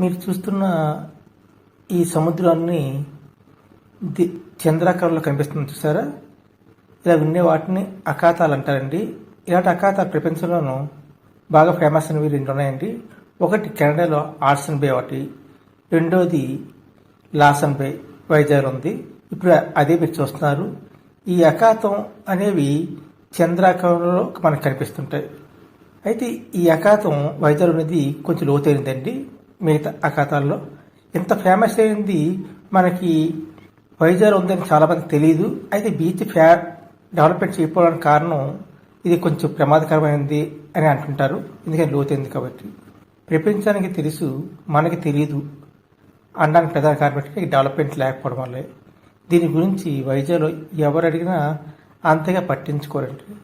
మీరు చూస్తున్న ఈ సముద్రాన్ని ది చంద్రాకారంలో కనిపిస్తుంది చూసారా? ఇలా ఉండే వాటిని అఖాతాలు అంటారండి. ఇలాంటి అఖాతాలు ప్రపంచంలోనూ బాగా ఫేమస్ అనేవి రెండు ఉన్నాయండి. ఒకటి కెనడాలో ఆర్సన్ బే ఒకటి రెండోది లాసన్ బే వైజాగ్ ఉంది. ఇప్పుడు అదే మీరు చూస్తున్నారు. ఈ అఖాతం అనేవి చంద్రాకారంలో మనకు కనిపిస్తుంటాయి. అయితే ఈ అఖాతం వైజాగ్ అనేది కొంచెం లోతైనదండి. మిగతా ఆ కథల్లో ఇంత ఫేమస్ అయింది మనకి వైజాగ్ ఉందని చాలామంది తెలియదు అయితే బీచ్ ఫ్యా డెవలప్మెంట్ చేయకపోవడానికి కారణం ఇది కొంచెం ప్రమాదకరమైనది అని అంటుంటారు. ఎందుకంటే లోతైంది కాబట్టి. ప్రపంచానికి తెలుసు మనకి తెలియదు అనడానికి ప్రధాన కారణం డెవలప్మెంట్ లేకపోవడం వల్లే. దీని గురించి వైజాగ్లో ఎవరు అడిగినా అంతగా పట్టించుకోరండి.